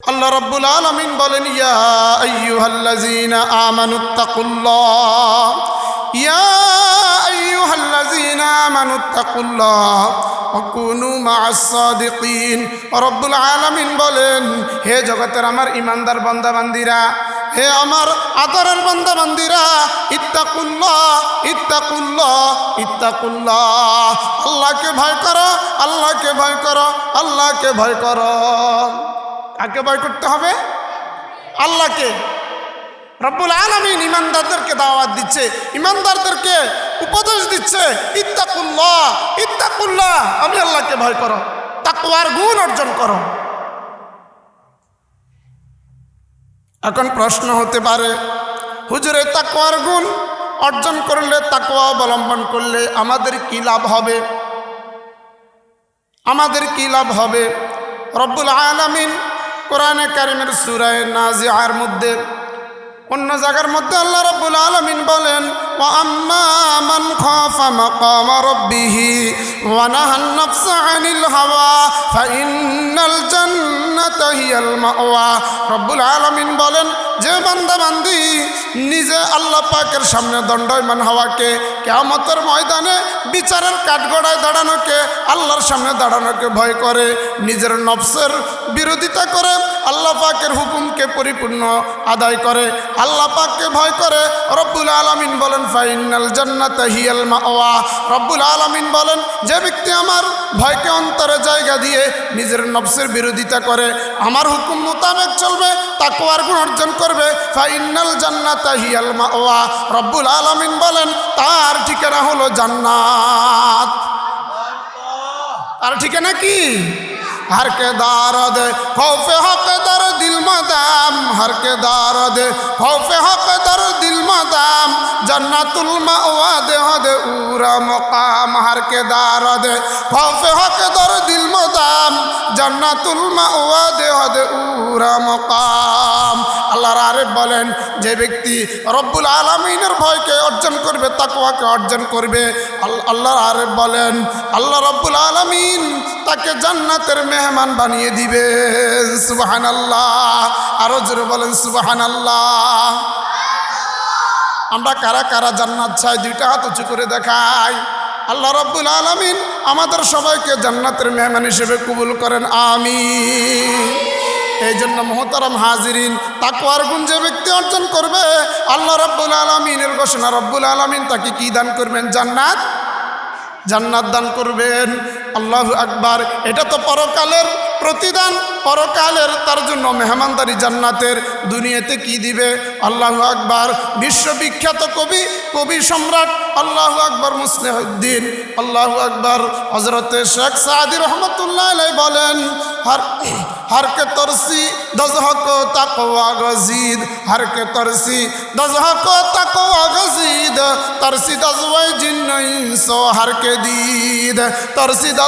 আল্লাহ রব্বুল আলমিন বলেন আলামিন বলেন, হে জগতের আমার ইমানদার বান্দাবান্দিরা, হে আমার আদরের বান্দাবান্দিরা, ইত্তাকুল্লাহ ইত্তাকুল্লাহ ইত্তাকুল্লাহ। আল্লাহকে ভয় করো, আল্লাহকে ভয় করো, আল্লাহকে ভয় করো। কাকে ভয় করতে হবে। আল্লাহকে। রব্বুল আলমিন ইমানদারদেরকে দাওয়াত দিচ্ছে, ইমানদারদেরকে উপদেশ দিচ্ছে, ইত্তাকুল্লাহ ইত্তাকুল্লাহ। আমি আল্লাহকে ভয় করো তাকুয়ার গুণ অর্জন করো। এখন প্রশ্ন হতে পারে, হুজুরে তাকুয়ার গুণ অর্জন করলে তাকুয়া অবলম্বন করলে আমাদের কি লাভ হবে? আমাদের কি লাভ হবে? রব্বুল আলামিন কোরআনে কারিমের সুরায় নাজিহার মধ্যে অন্য জায়গার মধ্যে আল্লাহ রব্বুল আলমিন বলেন মান খাফা মাকামা রাব্বিহি ওয়া নাহান নাফসা আনিল হাওয়া ফাইন্নাল জান্নাতা হিয়াল মাওয়া রব্বুল আলামিন বলেন, যে বান্দা বান্দি নিজে আল্লাহ পাকের সামনে দণ্ডায়মান হওয়াকে, কেয়ামতের ময়দানে বিচারের কাঠগড়ায় দাঁড়ানোকে, আল্লাহর সামনে দাঁড়ানোকে ভয় করে, নিজের নফসের বিরোধিতা করে আল্লাহ পাকের হুকুমকে পরিপূর্ণ আদায় করে, আল্লাহ পাককে ভয় করে, রব্বুল আলমিন বলেন ফাইনাল জান্নাত হিয়াল মাওয়া। রব্বুল আলমিন বলেন, যে ব্যক্তি আমার ভয়কে অন্তরে জায়গা দিয়ে নিজের নফসের বিরোধিতা করে, আমার হুকুম মোতাবেক চলবে তাকুয়ার গুণ অর্জন করবে, ফাইনাল জান্নাত হিয়াল মাওয়া। রব্বুল আলমিন বলেন, তার ঠিকানা হলো জান্নাত। তার ঠিকানা কি? हर के दारद खौफ हक दर दिल मदाम हर के दारद खौफ हक दर दिल मदाम जन्नतुल मावा दे हद उरा मकाम हर के दारद खौफ हक दर दिल मदाम নাম জান্নাতুল মাওয়া দেহাদে উরা মকাম। আল্লাহর আরে বলেন, যে ব্যক্তি রব্বুল আলমিনের ভয়কে অর্জন করবে তাকুয়াকে অর্জন করবে আল্লাহর আরে বলেন, আল্লাহ রব্বুল আলমিন তাকে জান্নাতের মেহমান বানিয়ে দিবে। সুবাহান আল্লাহ আরও জোরে বলেন সুবাহান আল্লাহ আমরা কারা কারা জান্নাত চাই, দুইটা হাত উঁচু করে দেখাই। আল্লাহ রব্বুল আলমিন আমাদের সবাইকে জান্নাতের মেহমান হিসেবে কবুল করেন আমি এই জন্য মোহতারাম হাজিরিন তাকুয়ার গুণ যে ব্যক্তি অর্জন করবে, আল্লাহ রব্বুল আলমিনের ঘোষণা, রব্বুল আলমিন তাকে কি দান করবেন? জান্নাত? জান্নাত দান করবেন। আল্লাহ আকবার। এটা তো পরকালের প্রতিদান। পরকালের তার জন্য মেহমানদারি জান্নাতের দুনিয়াতে কি দিবে? আল্লাহ আকবার। বিশ্ববিখ্যাত কবি কবি সম্রাট আল্লাহ আকবর মুসলিহদ্দিন। আল্লাহ আকবর হজরতে শেখ সাহাদি রহমতুল্লাহ বলেন, হার হারকে তরসি দজহক তাকওয়া গজিদ হারকে তরসি দজহক তাকওয়া গজিদ তরসি দজ জিন্ন সো হারকে দিদ। তরসি দজ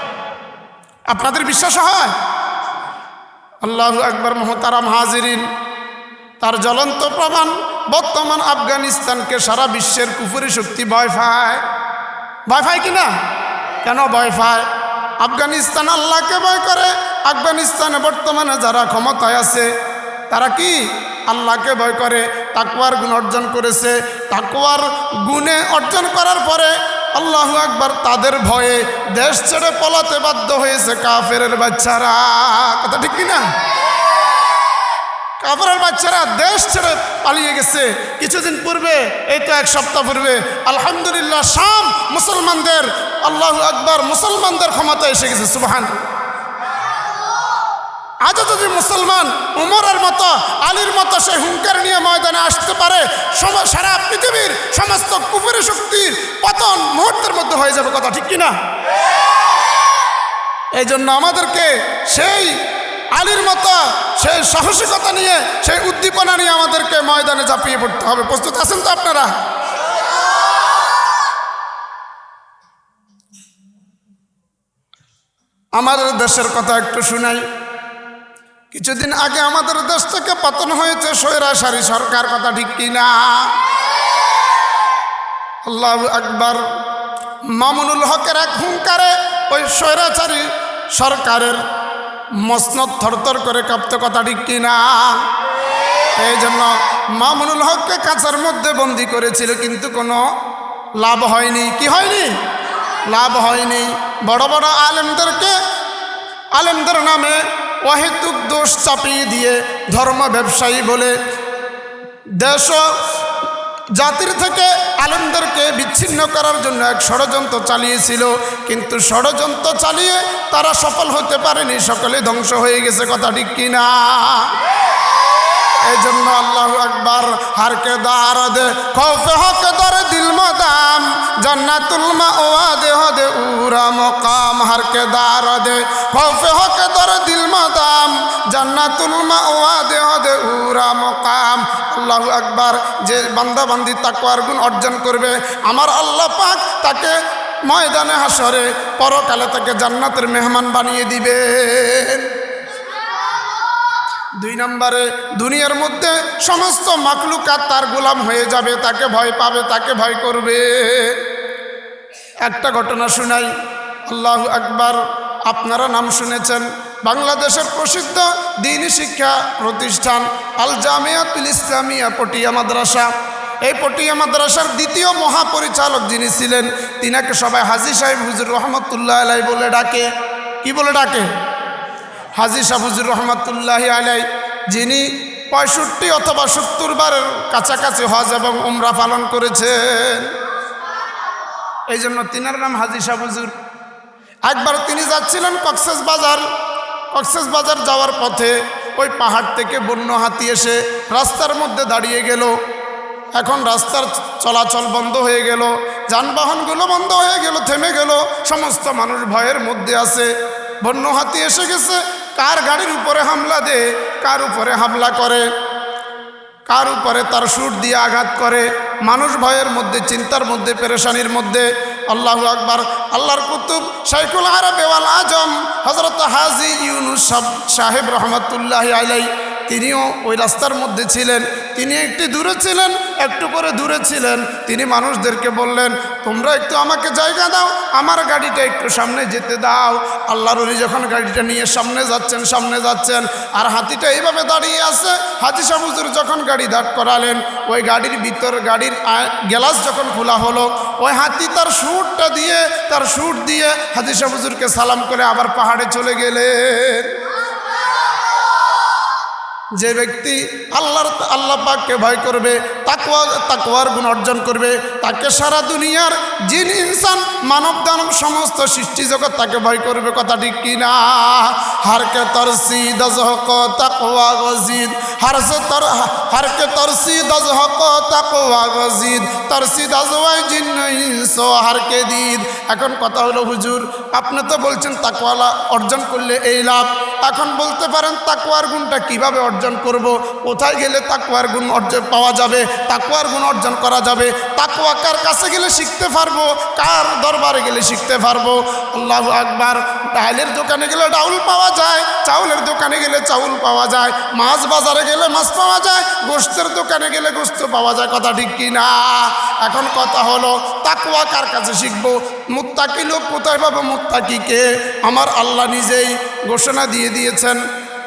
আপনাদের বিশ্বাস হয়? আল্লাহ আকবর মোহতারাম হাজিরিন, তার জ্বলন্ত প্রমাণ বর্তমান আফগানিস্তানকে সারা বিশ্বের কুফুরি শক্তি ভয় পায়। ভয় পায় কিনা কেন ভয় পায়? আফগানিস্তান আল্লাহকে ভয় করে। আফগানিস্তানে বর্তমানে যারা ক্ষমতায় আছে, তারা কি আল্লাহকে ভয় করে? তাকুয়ার গুণ অর্জন করেছে। তাকুয়ার গুণে অর্জন করার পরে আল্লাহ একবার তাদের ভয়ে দেশ ছেড়ে পলাতে বাধ্য হয়েছে কাফের বাচ্চারা। কথা ঠিক কিনা? কাপড়ের বাচ্চারা দেশ ছেড়ে পালিয়ে গেছে। কিছুদিন পূর্বে, এই তো এক সপ্তাহ পূর্বে, আলহামদুলিল্লাহ, শাম মুসলমানদের, আল্লাহ আকবর মুসলমানদের ক্ষমতা এসে গেছে, সুবাহান। আজও যদি মুসলমান উমরের মতো, আলীর মতো সে হুঙ্কার নিয়ে ময়দানে আসতে পারে সারা পৃথিবীর সমস্ত কুপুরি শক্তির পতন মুহূর্তের মধ্যে হয়ে যাবে কথা ঠিক কিনা? এই জন্য আমাদেরকে সেই আলীর মতো, সেই সাহসিকতা নিয়ে, সেই উদ্দীপনা নিয়ে আমাদেরকে ময়দানে ঝাঁপিয়ে পড়তে হবে। প্রস্তুত আছেন তো আপনারা? আমাদের দেশের কথা একটু শুনাই। কিছুদিন আগে আমাদের দেশ থেকে পতন হয়েছে স্বৈরাচারী সরকার, কথা ঠিক কিনা? আল্লাহ আকবার। মামুনুল হকের এক হুঙ্কারে ওই স্বৈরাচারী সরকারের মসনদ থরথর করে কাঁপতে, কথা ঠিক কিনা? এই জন্য মামুনুল হককে কাঁচার মধ্যে বন্দি করেছিল, কিন্তু কোনো লাভ হয়নি। কি হয়নি? লাভ হয়নি। বড় বড় আলেমদেরকে আলেমদের নামে অহেতুক দোষ চাপিয়ে দিয়ে ধর্ম ব্যবসায়ী বলে দেশ জাতির থেকে আলেমদেরকে বিচ্ছিন্ন করার জন্য এক ষড়যন্ত্র চালিয়েছিল। কিন্তু ষড়যন্ত্র চালিয়ে তারা সফল হতে পারেনি, সকলে ধ্বংস হয়ে গেছে, কথা ঠিক কিনা? এই জন্য আল্লাহ আকবার হারকে দার দে, খৌফে হকে দরে দিল মাদাম, জান্নাতুল মা ওয়াদে হদে উরা মকাম, হারকে দার দে, খৌফে হকে দরে দিল মাদাম, জান্নাতুল মা ওয়াদে হদে উরা মকাম। আল্লাহ আকবার, যে বান্দা বান্দি তাকওয়ার গুণ অর্জন করবে, আমার আল্লাহ পাক তাকে ময়দানে হাসরে পরকালে তাকে জান্নাতের মেহমান বানিয়ে দিবেন দুই নম্বরে, দুনিয়ার মধ্যে সমস্ত মাকলুকাত তার গোলাম হয়ে যাবে, তাকে ভয় পাবে, তাকে ভয় করবে। একটা ঘটনা শুনাই, আল্লাহ আকবার, আপনারা নাম শুনেছেন, বাংলাদেশের প্রসিদ্ধ দিনী শিক্ষা প্রতিষ্ঠান আল জামিয়াতুল ইসলামিয়া পটিয়া মাদ্রাসা। এই পটিয়া মাদ্রাসার দ্বিতীয় মহাপরিচালক যিনি ছিলেন, তিনাকে সবাই হাজি সাহেব হুজুর রহমতুল্লাহ আলাই বলে ডাকে। কি বলে ডাকে? হাজি সাহুজুর রহমতুল্লাহ আলাই যিনি পঁয়ষট্টি অথবা সত্তর বারের কাছাকাছি হজ এবং উমরা পালন করেছেন। এই জন্য তিনার নাম হাজি সাহুজুর একবার তিনি যাচ্ছিলেন কক্সেস বাজার। কক্সেস বাজার যাওয়ার পথে ওই পাহাড় থেকে বন্য হাতি এসে রাস্তার মধ্যে দাঁড়িয়ে গেল। এখন রাস্তার চলাচল বন্ধ হয়ে গেল, যানবাহনগুলো বন্ধ হয়ে গেল, থেমে গেল, সমস্ত মানুষ ভয়ের মধ্যে আছে। বন্য হাতি এসে গেছে কার গাড়ির উপরে হামলা দে, কার উপরে হামলা করে? কার উপরে তার সুর দিয়ে আঘাত করে? মানুষ ভয়ের মধ্যে, চিন্তার মধ্যে, পেরেশানির মধ্যে আল্লাহ আকবার, আল্লাহর কুতুব শাইকুল আরবে ওয়াল আজম হজরত হাজি ইউনুস সাহেব রহমতুল্লাহ আলাই তিনিও ওই রাস্তার মধ্যে ছিলেন। তিনি একটি দূরে ছিলেন, একটু করে দূরে ছিলেন। তিনি মানুষদেরকে বললেন, তোমরা একটু আমাকে জায়গা দাও, আমার গাড়িটা একটু সামনে যেতে দাও। আল্লাহর উনি যখন গাড়িটা নিয়ে সামনে যাচ্ছেন সামনে যাচ্ছেন, আর হাতিটা এইভাবে দাঁড়িয়ে আছে হাতি সাহুজুর যখন গাড়ি দাঁড় করালেন, ওই গাড়ির ভিতর, গাড়ির গ্লাস যখন খোলা হলো ওই হাতি তার সুরটা দিয়ে, তার সুর দিয়ে হাতি সাহুজুরকে সালাম করে আবার পাহাড়ে চলে গেলেন। যে ব্যক্তি আল্লাহর, আল্লাহ পাককে ভয় করবে, তাকওয়া, তাকওয়ার গুণ অর্জন করবে, তাকে সারা দুনিয়ার জিন, ইনসান, মানব দানব সমস্ত সৃষ্টি জগৎ তাকে ভয় করবে, কথা ঠিক কিনা হারকে তরসি দজহক তাকওয়া গজিদ হারসে তর হারকে তরসি দজহক তাকওয়া গজিদ তর তরসি দজওয়াই জিন, ইনস হারকে দিদ এখন কথা হলো, হুজুর, আপনি তো বলছেন তাকওয়ালা অর্জন করলে এই লাভ। এখন বলতে পারেন তাকুয়ার গুণটা কীভাবে অর্জন করব? কোথায় গেলে তাকওয়ার গুণ অর্জন পাওয়া যাবে? তাকুয়ার গুণ অর্জন করা যাবে? তাকুয়া কার কাছে গেলে শিখতে পারব? কার দরবারে গেলে শিখতে পারব? আল্লাহ আকবার। ডাইলের দোকানে গেলে ডাউল পাওয়া যায়, চাউলের দোকানে গেলে চাউল পাওয়া যায়, মাছ বাজারে গেলে মাছ পাওয়া যায় গোস্তের দোকানে গেলে গোস্ত পাওয়া যায়, কথা ঠিক কি না? এখন কথা হলো তাকুয়া কার কাছে শিখব? মুত্তাকি লোক কোথায় পাবো? মুত্তাকিকে আমার আল্লাহ নিজেই ঘোষণা দিয়ে দিয়েছেন,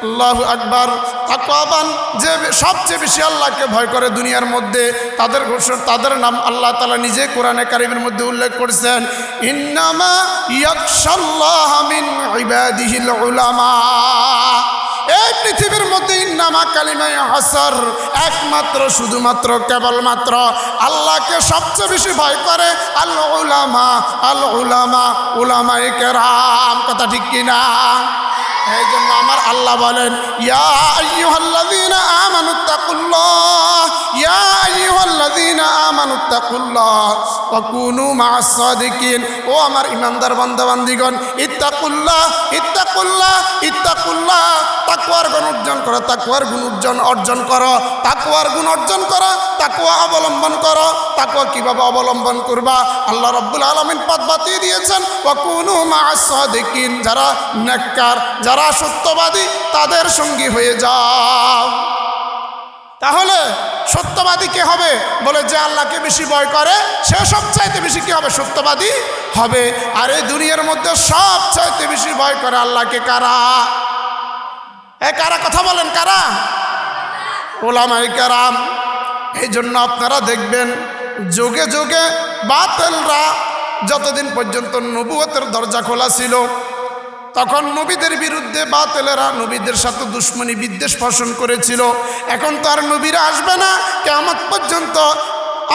আল্লাহ আকবর। তাকওয়াবান যে সবচেয়ে বেশি আল্লাহকে ভয় করে দুনিয়ার মধ্যে, তাদের ঘোষণা, তাদের নাম আল্লাহ তালা নিজে কোরআনে কারিমের মধ্যে উল্লেখ করেছেন, ইন্নামা ইয়াকশাল্লাহ মিন ইবাদিহিল উলামা। এই পৃথিবীর মধ্যে ইন্নামা কালিমায় হাসার একমাত্র, শুধুমাত্র, কেবলমাত্র আল্লাহকে সবচেয়ে বেশি ভয় করে আল উলামা আল উলামা উলামায়ে কেরাম। কথা ঠিক কিনা এই জন্য আমার আল্লাহ বলেন, ইয়া আইয়ুহাল্লাযীনা আমানুত্তাকুল্লাহ ইয়া গুণ অর্জন গুণ অর্জন গুণ অর্জন করো, তাকওয়া অবলম্বন করো। তাকওয়া কীভাবে অবলম্বন করবা? আল্লাহ রাব্বুল আলামিন পথ বাতিয়ে দিয়েছেন ওয়াকুনু মা'আস সাদিকিন। যারা নেককার, যারা সত্যবাদী, তাদের সঙ্গী হয়ে যাও। তাহলে সত্যবাদী কে হবে? বলে যে আল্লাহকে বেশি ভয় করে, সে সব চাইতে বেশি কি হবে? সত্যবাদী হবে। আর এই দুনিয়ার মধ্যে সব চাইতে বেশি ভয় করে আল্লাহকে কারা? এ কারা? কথা বলেন, কারা? ওলামাই কারাম। এই জন্য আপনারা দেখবেন, যোগে যোগে বাতেলরা যতদিন পর্যন্ত নবুয়তের দরজা খোলা ছিল তখন নবীদের বিরুদ্ধে বাতেলেরা নবীদের সাথে দুশ্মনী বিদ্বেষ পোষণ করেছিল। এখন তো আর নবীরা আসবে না। কেমন পর্যন্ত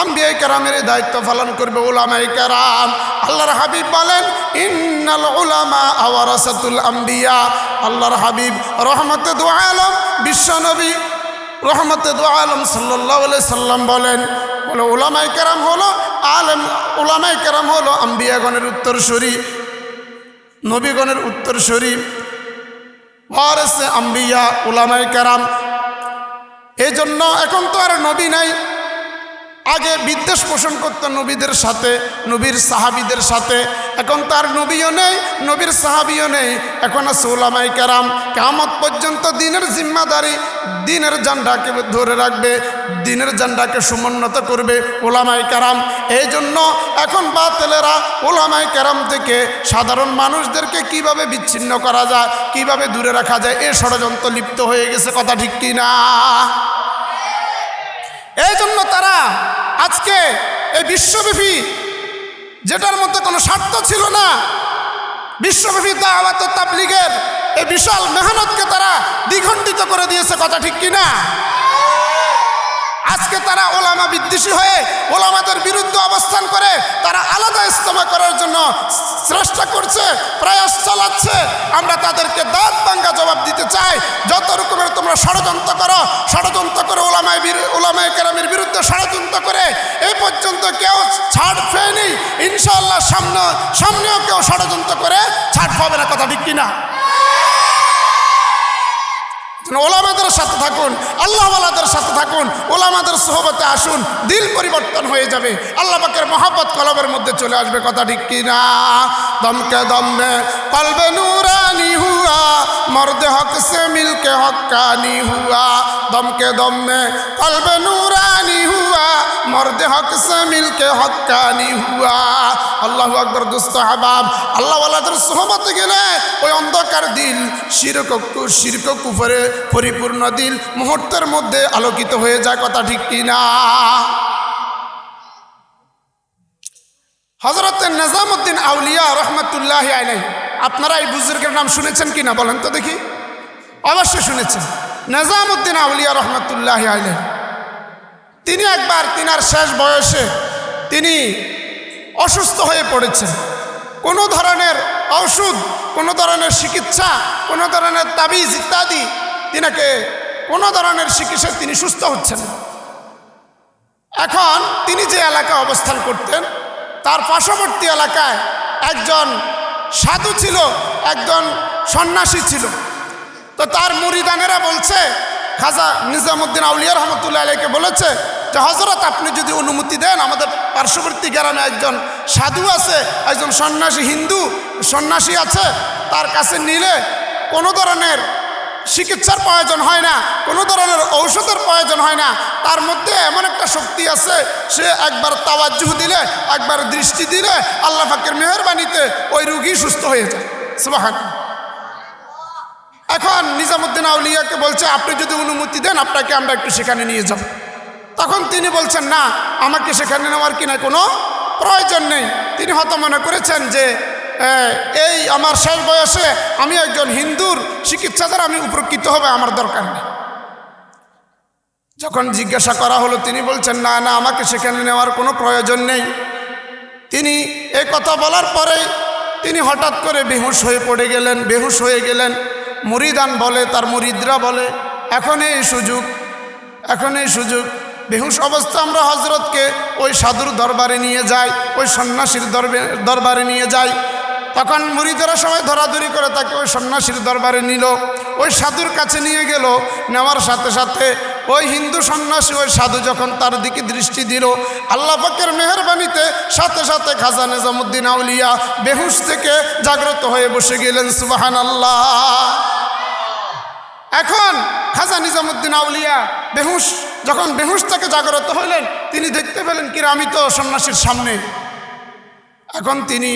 আম্বিয়াই কারামের দায়িত্ব পালন করবে ওলামাই কারাম। আল্লাহর হাবিব বলেন, ইন্নাল উলামা আওয়ারাসাতুল আম্বিয়া। আল্লাহর হাবিব রহমতে দু আলম, বিশ্ব নবী রহমতে দু আলম সাল্লাহ সাল্লাম বলেন বলে ওলামাই কেরাম হলো আলম ওলামাই কেরাম হলো আম্বিয়াগণের উত্তরসূরি। নবীগণের উত্তরসূরি ওয়ারেসে আম্বিয়া ওলামাই কারাম। এই জন্য এখন তো আর নবী নাই। আগে বিদ্বেষ পোষণ করতো নবীদের সাথে, নবীর সাহাবিদের সাথে। এখন তার নবীও নেই, নবীর সাহাবিও নেই। এখন আছে ওলামাই কারাম। কামত পর্যন্ত দিনের জিম্মাদারি, দিনের জান্ডাকে ধরে রাখবে, দিনের জান্ডাকে সমুন্নত করবে ওলামাই কারাম। এই জন্য এখন বাতেলেরা ওলামাই কারাম থেকে সাধারণ মানুষদেরকে কীভাবে বিচ্ছিন্ন করা যায়, কীভাবে দূরে রাখা যায়, এ ষড়যন্ত্র লিপ্ত হয়ে গেছে, কথা ঠিক কি না এই জন্য তারা আজকে এই বিশ্বব্যাপী, যেটার মধ্যে কোনো স্বার্থ ছিল না, বিশ্বব্যাপী দাওয়াত তাবলিগের এই বিশাল মেহনতকে তারা দ্বিখণ্ডিত করে দিয়েছে, কথা ঠিক কিনা আজকে তারা ওলামা বিদ্বেষী হয়ে ওলামাদের বিরুদ্ধে অবস্থান করে তারা আলাদা ইস্তমা করার জন্য চেষ্টা করছে, প্রয়াস চালাচ্ছে। আমরা তাদেরকে দাঁত ভাঙ্গা জবাব দিতে চাই। যত রকমের তোমরা ষড়যন্ত্র করো, ষড়যন্ত্র করে ওলামায় ওলামায় কেরামের বিরুদ্ধে ষড়যন্ত্র করে এই পর্যন্ত কেউ ছাড় পেয়নি। ইনশাল্লাহ সামনে, সামনেও কেউ ষড়যন্ত্র করে ছাড় পাবে না, কথা ঠিক কিনা? ওলামাদের সাথে থাকুন, আল্লাহওয়ালাদের সাথে থাকুন, ওলামাদের সোহবতে আসুন, দিল পরিবর্তন হয়ে যাবে। আল্লাহ পাকের মহাব্বত কলমের মধ্যে চলে আসবে, কথা ঠিক কি না? দমকে দমে কলবে নুরানি হুয়া, মর্দে হক সে মিলকে হকানি হুয়া। দমকে দমে কলবে নুরানি হুয়া মর্দে হক সে মিলকে হকানি হুয়া। আল্লাহ আকবর দুস্ত হাবাব। আল্লাহওয়ালাদের সোহবতে গেলে ওই অন্ধকার দিল শিরক শিরক কুফরে পরিপূর্ণ দিল মুহূর্তের মধ্যে আলোকিত হয়ে যায়, কথা ঠিক কিনা হজরত নিজামুদ্দিন আউলিয়া রহমতুল্লাহ আলাই আপনারা এই বুজুর্গের নাম শুনেছেন কিনা বলেন তো দেখি। অবশ্যই শুনেছেন। নিজামুদ্দিন আউলিয়া রহমতুল্লাহ আলাই তিনি একবার তিনার শেষ বয়সে তিনি অসুস্থ হয়ে পড়েছেন। কোনো ধরনের ওষুধ কোনো ধরনের চিকিৎসা, কোনো ধরনের তাবিজ ইত্যাদি তিনাকে কোনো ধরনের চিকিৎসা তিনি সুস্থ হচ্ছেন এখন তিনি যে এলাকায় অবস্থান করতেন, তার পার্শ্ববর্তী এলাকায় একজন সাধু ছিল, একজন সন্ন্যাসী ছিল। তো তার মুরিদানেরা বলছে খাজা নিজামুদ্দিন আউলিয়া রহমতুল্লাহ আলীকে বলেছে যে হজরত আপনি যদি অনুমতি দেন, আমাদের পার্শ্ববর্তী গ্রামে একজন সাধু আছে, একজন সন্ন্যাসী, হিন্দু সন্ন্যাসী আছে, তার কাছে নিলে কোনো ধরনের চিকিৎসার প্রয়োজন হয় না, কোনো ধরনের ঔষধের প্রয়োজন হয় না, তার মধ্যে এমন একটা শক্তি আছে, সে একবার তাওয়াজ্জুহ দিলে, একবার দৃষ্টি দিলে, আল্লাহ ফাকের মেহরবানিতে ওই রুগী সুস্থ হয়ে যায়। সুবাহান এখন নিজামুদ্দিন আউলিয়াকে বলছে, আপনি যদি অনুমতি দেন, আপনাকে আমরা একটু সেখানে নিয়ে যাব। তখন তিনি বলছেন, না, আমাকে সেখানে নেওয়ার কিনা কোনো প্রয়োজন নেই। তিনি হয়তো মনে করেছেন যে এই আমার শেষ বয়সে আমি একজন হিন্দুর চিকিৎসা দ্বারা আমি উপকৃত হবে, আমার দরকার নেই। যখন জিজ্ঞাসা করা হলো, তিনি বলছেন, না না, আমাকে সেখানে নেওয়ার কোনো প্রয়োজন নেই। তিনি এই কথা বলার পরেই তিনি হঠাৎ করে বেহুশ হয়ে পড়ে গেলেন, বেহুশ হয়ে গেলেন। মুরিদান বলে, তার মুরিদরা বলে, এখন এই সুযোগ, এখন এই সুযোগ। বেহুশ অবস্থা, আমরা হজরতকে ওই সাধুর দরবারে নিয়ে যাই, ওই সন্ন্যাসীর দরবে- দরবারে নিয়ে যাই। তখন মুড়িদেরা সবাই ধরাধরি করে তাকে ওই সন্ন্যাসীর দরবারে নিল। ওই সাধুর কাছে নিয়ে গেল। নেওয়ার সাথে সাথে ওই হিন্দু সন্ন্যাসী, ওই সাধু যখন তার দিকে দৃষ্টি দিল, আল্লাহ পাকের মেহরবানিতে সাথে সাথে খাজা নিজামুদ্দিন আউলিয়া বেহুশ থেকে জাগ্রত হয়ে বসে গেলেন সুবাহান আল্লাহ এখন খাজা নিজামুদ্দিন আউলিয়া বেহুশ, যখন বেহুশ থেকে জাগ্রত হইলেন তিনি দেখতে পেলেন কিরা আমি তো সন্ন্যাসীর সামনে। এখন তিনি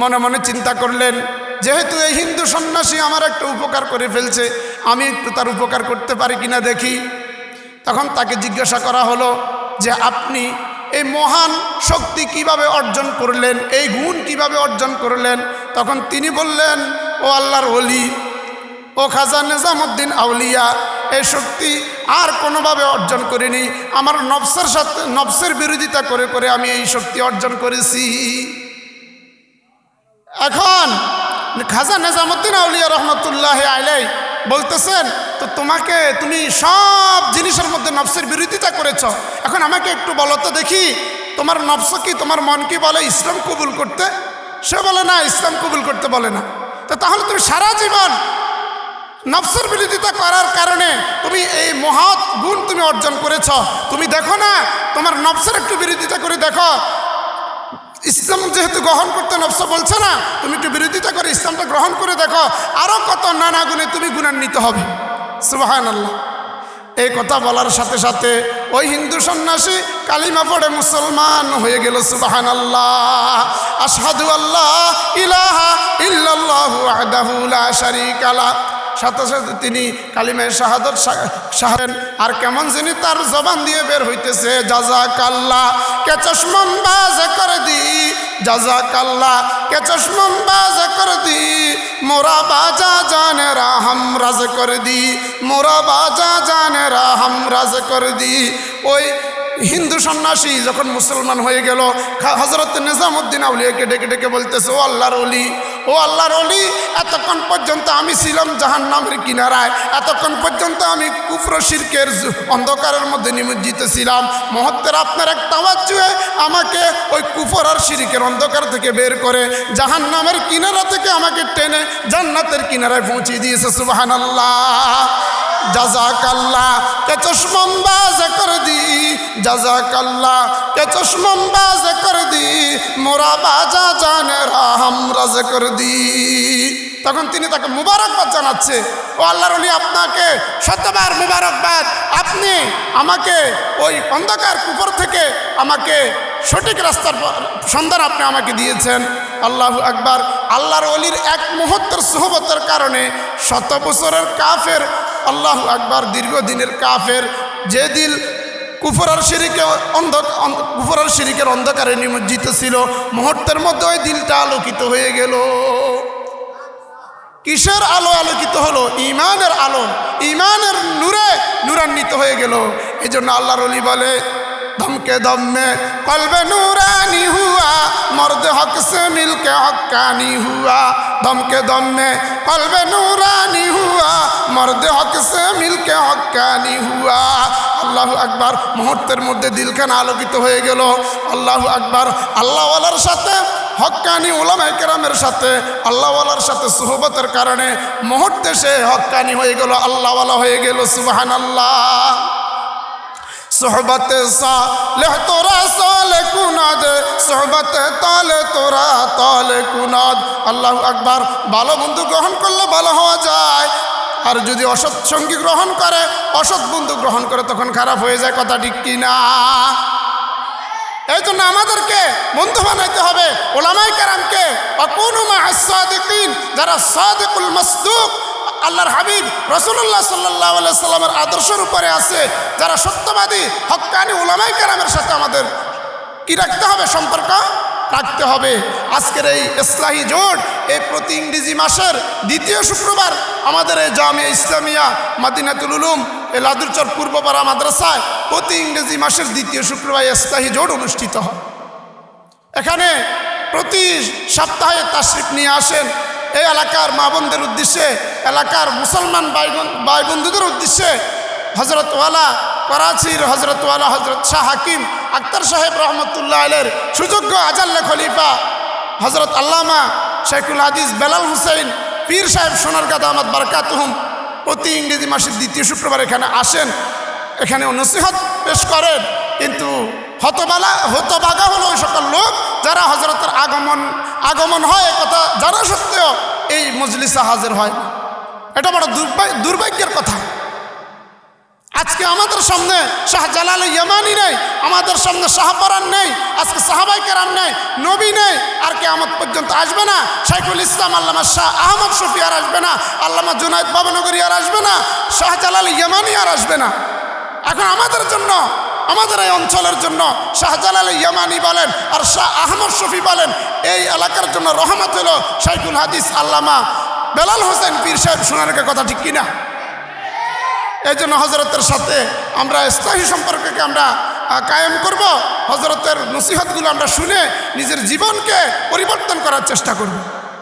মনে মনে চিন্তা করলেন, যেহেতু এই হিন্দু সন্ন্যাসী আমার একটা উপকার করে ফেলছে, আমি একটু তার উপকার করতে পারি কিনা দেখি। তখন তাকে জিজ্ঞাসা করা হলো যে, আপনি এই মহান শক্তি কীভাবে অর্জন করলেন? এই গুণ কীভাবে অর্জন করলেন? তখন তিনি বললেন, ও আল্লাহর অলি ও খাজা নিজামুদ্দিন আউলিয়া, এই শক্তি আর কোনোভাবে অর্জন করিনি। আমার নবসের সাথে নবসের বিরোধিতা করে করে আমি এই শক্তি অর্জন করেছি। এখন খাজা নিজামুদ্দিন আউলিয়া রহমতুল্লাহ আলাই বলতেছেন, তো তোমাকে তুমি সব জিনিসের মধ্যে নফসের বিরোধিতা করেছ। এখন আমাকে একটু বলো তো দেখি, তোমার নফস কি, তোমার মন কি বলে ইসলাম কবুল করতে? সে বলে, না, ইসলাম কবুল করতে বলে না। তো তাহলে তুমি সারা জীবন নফসের বিরোধিতা করার কারণে তুমি এই মহৎ গুণ তুমি অর্জন করেছ। তুমি দেখো না, তোমার নফসের একটু বিরোধিতা করে দেখো ইসলাম যেহেতু গ্রহণ করতে নফস বলছে না, তুমি একটু বিরোধিতা করে ইসলামটা গ্রহণ করে দেখো আরও কত নানা গুণে তুমি গুণান্বিত হবে। সুবাহান আল্লাহ এই কথা বলার সাথে সাথে ওই হিন্দু সন্ন্যাসী কালিমা পড়ে মুসলমান হয়ে গেল সুবাহান আল্লাহ আসাদু আল্লাহ ইলাহা ইল্লাল্লাহু আহদাহু লা শারীকা লা সাথে সাথে তিনি কালিমায় শাহাদত সাহেন আর কেমন যিনি তার জবান দিয়ে বের হইতেছে জাজা কাল্লা কে চশমম বাজ করে দি জাজা কাল্লা কে চশমম বাজ করে দি, মোরা বাজা জানে রাহম রাজ করে দি, মোরা বাজা জানে রাহম রাজ করে দি। ওই হিন্দু সন্ন্যাসী যখন মুসলমান হয়ে গেল হজরত নিজামুদ্দিন আউলিয়াকে ডেকে ডেকে বলতেছে, ও আল্লাহর অলি ও আল্লাহর অলি এতক্ষণ পর্যন্ত আমি ছিলাম জাহান নামের কিনারায়, এতক্ষণ পর্যন্ত আমি কুফর শিরকের অন্ধকারের মধ্যে নিমজ্জিত ছিলাম। মহত্বের আপনার এক তাওয়াজ্জুয়ে আমাকে ওই কুফর আর শিরিকের অন্ধকার থেকে বের করে জাহান নামের কিনারা থেকে আমাকে টেনে জান্নাতের কিনারায় পৌঁছে দিয়েছে সুবাহান আল্লাহ জাজাকাল্লাহ, কে চশমম বাজ কর দি, জাজাকাল্লাহ, কে চশমম বাজ কর দি, মোরা বাজা জানে রাহম রাজ কর দি। তখন তিনি তাকে মুবারকবাদ জানাচ্ছে, ও আল্লাহর অলি আপনাকে শতবার মুবারকবাদ, আপনি আমাকে ওই অন্ধকার কুপর থেকে আমাকে সঠিক রাস্তার সন্ধান আপনি আমাকে দিয়েছেন। আল্লাহ আকবার, আল্লাহর অলির এক মুহূর্তের সোহবতের কারণে শত বছরের কাফের আল্লাহ আকবার দীর্ঘদিনের কাফের, যে দিল কুফরার শিরিকে অন্ধ কুফরার শিরিকের অন্ধকারে নিমজ্জিত ছিল। মুহূর্তের মধ্যে ওই দিলটা আলোকিত হয়ে গেল। কিসের আলো আলোকিত হলো? ইমানের আলো। ইমানের নূরে নূরান্বিত হয়ে গেল। এই জন্য আল্লাহর অলি বলে ধমকে দমে কলবে নূরানি হুয়া, মর্দে হক সে মিলকে হকানি হুয়া। ধমকে দমে কলবে নূরানি হুয়া, মর্দে হক সে মিলকে হকানি হুয়া। আল্লাহ আকবার, মুহূর্তের মধ্যে দিলখানা আলোকিত হয়ে গেল। আল্লাহ আকবার, আল্লাহওয়ালার সাথে হক্কানি ওলামা কেরামের সাথে, আল্লাহওয়ালার সাথে সুহবতের কারণে মুহূর্তে সে হক্কানি হয়ে গেল, আল্লাহওয়ালা হয়ে গেল সুবাহান আল্লাহ সোহবতে সালে তোরা সালে কুনাদ, সোহবতে তালে তোরা তালে কুনাদ। আল্লাহ আকবার। ভালো বন্ধু গ্রহণ করলে ভালো হওয়া যায়। আর যদি অসৎ সঙ্গী গ্রহণ করে, অসৎ বন্ধু গ্রহণ করে তখন খারাপ হয়ে যায়, কথা ঠিক কিনা এই জন্য আমাদেরকে বন্ধু বানাইতে হবে। ওলামাই কারামকে অকুনুমা সাদিকিন যারা সাদিকুল মসদুক আল্লাহর হাবিব রসুল্লাহ সাল্লাহ সাল্লামের আদর্শের উপরে আছে, যারা সত্যবাদী হক্কানি ওলামাই কারামের সাথে আমাদের কি রাখতে হবে? সম্পর্ক রাখতে হবে। আজকের এই ইসলাহি জোট, এই প্রতি ইংরেজি মাসের দ্বিতীয় শুক্রবার আমাদের এই জামিয়া ইসলামিয়া মাদিনাতুল উলুম, এই লাদুরচর পূর্বপাড়া মাদ্রাসায় প্রতি ইংরেজি মাসের দ্বিতীয় শুক্রবার ইসলাহী জোট অনুষ্ঠিত হয়। এখানে প্রতি সপ্তাহে তাশরিফ নিয়ে আসেন এই এলাকার মা বোনদের উদ্দেশ্যে, এলাকার মুসলমান ভাই বোন- ভাই বন্ধুদের উদ্দেশ্যে হজরতওয়ালা করাচির হজরতওয়ালা হজরত শাহ হাকিম আক্তার সাহেব রহমতুল্লাহ আলের সুযোগ্য আজাল্লে খলিফা হজরত আল্লামা শেখুল হাদিস বেলাল হুসেন পীর সাহেব সোনারগাদা আহমদ বারকাতহুম প্রতি ইংরেজি মাসের দ্বিতীয় শুক্রবার এখানে আসেন। এখানে নসিহত পেশ করেন। কিন্তু হতবালা, হতবাগা হলো ওই সকল লোক যারা হজরতের আগমন আগমন হয় কথা জানা সত্ত্বেও এই মজলিসে হাজির হয় না। এটা বড় দুর্ভাগ্য দুর্ভাগ্যের কথা। আজকে আমাদের সামনে শাহজালাল ইয়ামানি নেই, আমাদের সামনে শাহপরান নেই, আজকে সাহাবাই কেরাম নেই, নবী নেই, আর কেয়ামত পর্যন্ত আসবে না। শাইখুল ইসলাম, আল্লামা শাহ আহমদ শফি আর আসবে না, আল্লামা জুনায়দ বাবনগরী আর আসবে না শাহজালাল ইয়ামানি আর আসবে না। এখন আমাদের জন্য আমাদের এই অঞ্চলের জন্য শাহজালাল ইয়ামানি বলেন আর শাহ আহমদ শফি বলেন, এই এলাকার জন্য রহমত হলো শাইখুল হাদিস আল্লামা বেলাল হোসেন পীর সাহেব সোনারকে কথা ঠিক কিনা? এই জন্য হজরতের সাথে আমরা স্থায়ী সম্পর্ককে আমরা কায়েম করব হজরতের নসিহতগুলো আমরা শুনে নিজের জীবনকে পরিবর্তন করার চেষ্টা করব।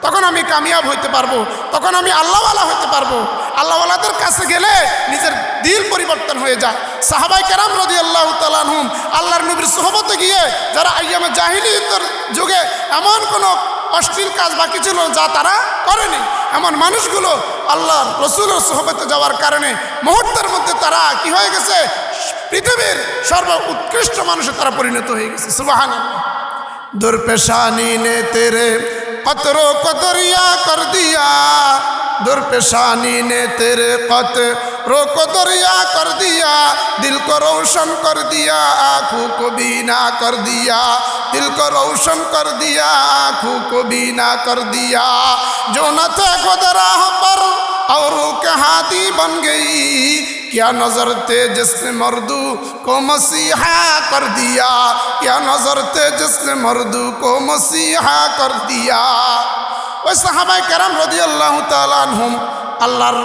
তখন আমি কামিয়াব হইতে পারব, তখন আমি আল্লাহওয়ালা হইতে পারব। আল্লাহওয়ালাদের কাছে গেলে নিজের দিল পরিবর্তন হয়ে যায়। সাহাবাই কেরাম রদি আল্লাহ তালানহুম আল্লাহর নবীর সোহবতে গিয়ে যারা আইয়ামে জাহিলিয়তের যুগে এমন কোনো অশ্লীল কাজ বাকি ছিল যা তারা করেনি, এমন মানুষগুলো আল্লাহর রসুলের সোহবতে যাওয়ার কারণে মুহূর্তের মধ্যে তারা কি হয়ে গেছে? পৃথিবীর সর্ব উৎকৃষ্ট মানুষে তারা পরিণত হয়ে গেছে সুবাহান দুর্পেশানি নে তেরে, কতরো কতরিয়া কর দিয়া। दुर्पेशानी ने तेरे कत रोको दरिया कर दिया, दिल को रोशन कर दिया, आँखों को बीना कर दिया, दिल को रोशन कर दिया, आँखों को बीना कर दिया। जो न थे खुद राह पर, और के हाथी बन गई। क्या नज़र थे जिसने मर्दू को मसीहा कर दिया? क्या नज़र थे जिसने मर्दू को मसीहा कर दिया? ওই সাহাবাই কেরাম রদি আল্লাহ তালহুম আল্লাহর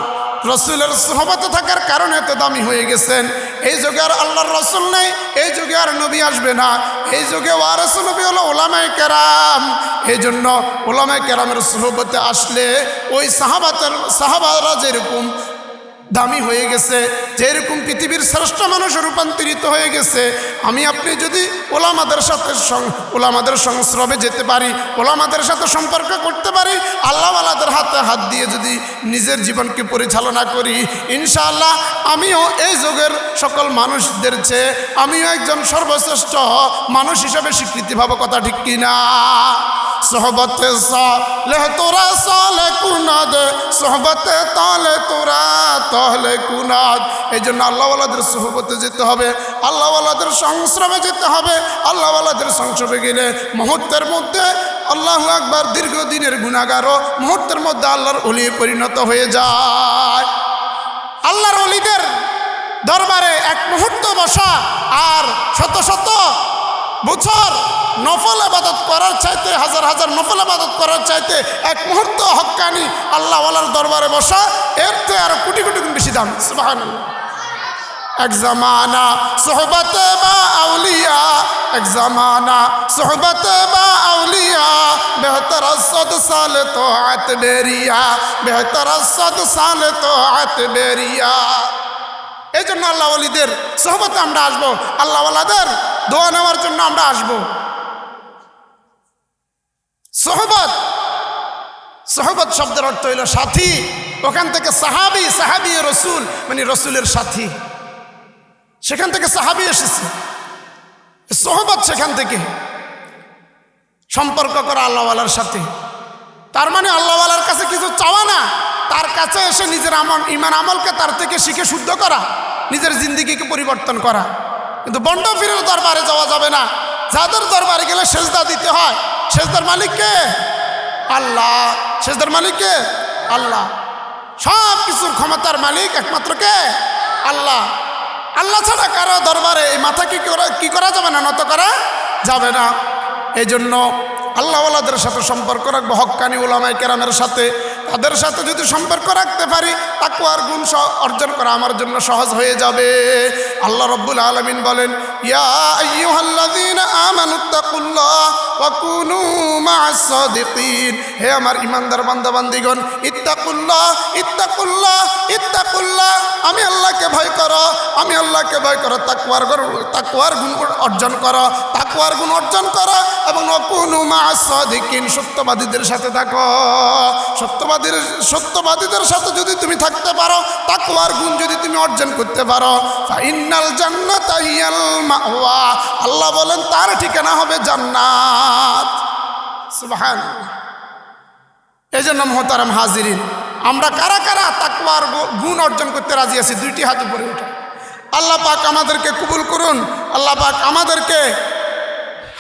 রসুলের সহবতে থাকার কারণে এত দামি হয়ে গেছেন। এই যুগে আর আল্লাহর রসুল নেই, এই যুগে আর নবী আসবে না। এই যুগে ওয়ারস নবী হলো ওলামাই কেরাম। এই জন্য ওলামাই কেরামের সহবতে আসলে ওই সাহাবাতের সাহাবারা যেরকম দামি হয়ে গেছে, যেরকম পৃথিবীর শ্রেষ্ঠ মানুষ রূপান্তরিত হয়ে গেছে, আমি আপনি যদি ওলামাদের সাথে ওলামাদের সংস্রবে যেতে পারি, ওলামাদের সাথে সম্পর্ক করতে পারি, আল্লাহওয়ালাদের হাতে হাত দিয়ে যদি নিজের জীবনকে পরিচালনা করি, ইনশাআল্লাহ আমিও এই যুগের সকল মানুষদের চেয়ে আমিও একজন সর্বশ্রেষ্ঠ মানুষ হিসাবে স্বীকৃতি ভাবো কথা ঠিক কিনা সোহবতে সালে তোরা সালে কুনাদ, সোহবতে তালে তোরা তাহলে কুনাদ এই জন্য আল্লাহওয়ালাদের সোহবতে যেতে হবে, আল্লাহওয়ালাদের সংশ্রমে যেতে হবে, আল্লাহওয়ালাদের সংস্রবে গেলে মুহূর্তের মধ্যে আল্লাহ একবার দীর্ঘদিনের গুণাগারও মুহূর্তের মধ্যে আল্লাহর অলি পরিণত হয়ে যায়। আল্লাহর অলিদের দরবারে এক মুহূর্ত বসা আর শত শত বছর নফল আবাদত করার চাইতে, হাজার হাজার নফল আবাদত করার চাইতে এক মুহূর্ত হক্কানি আল্লাহওয়ালার দরবারে বসা, এর তো আরও কোটি কোটি গুণ বেশি দাম। এক জামানা সোহবতে বা আউলিয়া, এক জামানা সোহবতে বা আউলিয়া, বেহতর সদ সাল তো আত বেরিয়া বেহতর সদ সাল তো আত বেরিয়া এই জন্য আল্লাহ আলীদের সোহবতে আমরা আসব। আল্লাহওয়ালাদের দোয়া নেওয়ার জন্য আমরা আসব। সোহবত সোহবত শব্দের অর্থ হইল সাথী। ওখান থেকে সাহাবি সাহাবি রসুল মানে রসুলের সাথী। সেখান থেকে সাহাবি এসেছে। সোহবত সেখান থেকে সম্পর্ক করা আল্লাহওয়ালার সাথে। তার মানে আল্লাহওয়ালার কাছে কিছু চাওয়া না। তার কাছে এসে নিজের আমল, ইমান আমলকে তার থেকে শিখে শুদ্ধ করা, নিজের জিন্দিগিকে পরিবর্তন করা। কিন্তু বন্ড ফিরের দরবারে যাওয়া যাবে না। যাদের দরবারে গেলে সেজদা দিতে হয়, সেজদার মালিককে আল্লাহ। সেজদার মালিককে আল্লাহ। সব কিছুর ক্ষমতার মালিক একমাত্র কে? আল্লাহ। আল্লাহ ছাড়া কারও দরবারে এই মাথা কি কি করা যাবে না, নত করা যাবে না। এই জন্য আল্লাহওয়ালাদের সাথে সম্পর্ক রাখব, হক্কানি ওলামাই কেরামের সাথে। তাদের সাথে যদি সম্পর্ক রাখতে পারি, তাকুয়ার গুণ অর্জন করা আমার জন্য সহজ হয়ে যাবে। আল্লাহ রব্বুল আলমিন বলেন হে আমার ইমানদার বান্দা বান্দিগণ ইত্তাকুল্লাহ ইত্তাকুল্লাহ ইত্তাকুল্লাহ, আমি আল্লাহকে ভয় করো, আমি আল্লাহকে ভয় করো তাকওয়ার গুণ- তাকওয়ার গুণ অর্জন করো, তাকুয়ার গুণ অর্জন করো এবং অকুনু মা'আস সাদিকিন, সত্যবাদীদের সাথে থাকো। সত্যবাদীর সত্যবাদীদের সাথে যদি তুমি থাকতে পারো, তাকওয়ার গুণ যদি তুমি অর্জন করতে পারো, ফাইনাল জান্নাত মাওয়া। আল্লাহ বলেন, তার ঠিকানা হবে জান্নাত। সুবহানাল্লাহ। এই জন্য মহতারাম হাজিরিন, আমরা কারা কারা তাকওয়ার গু- গুণ অর্জন করতে রাজি আছি, দুইটি হাত উপরে উঠে। আল্লাহ পাক আমাদেরকে কবুল করুন, আল্লাহ পাক আমাদেরকে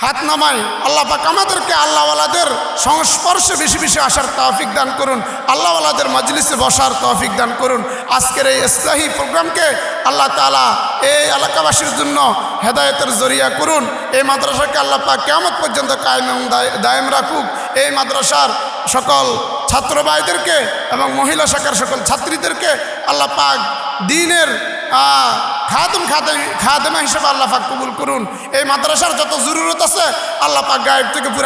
হাত নামাই আল্লাহ পাক আমাদেরকে আল্লাহওয়ালাদের সংস্পর্শে বেশি বেশি আসার তৌফিক দান করুন। আল্লাহওয়ালাদের মজলিসে বসার তৌফিক দান করুন। আজকের এই ইসলাহী প্রোগ্রামকে আল্লাহ তালা এই এলাকাবাসীর জন্য হেদায়েতের জরিয়া করুন। এই মাদ্রাসাকে আল্লাহ পাক কেমন পর্যন্ত কায়েম এবং দায়েম রাখুক। এই মাদ্রাসার সকল ছাত্র ভাইদেরকে এবং মহিলা শাখার সকল ছাত্রীদেরকে আল্লাহ পাক দিনের খাদম, খাদেম, খাদেমা হিসেবে আল্লাহ পাক কবুল করুন। এই মাদ্রাসার যত জরুরত আছে, আল্লাহ পাক গায়েব থেকে পুরা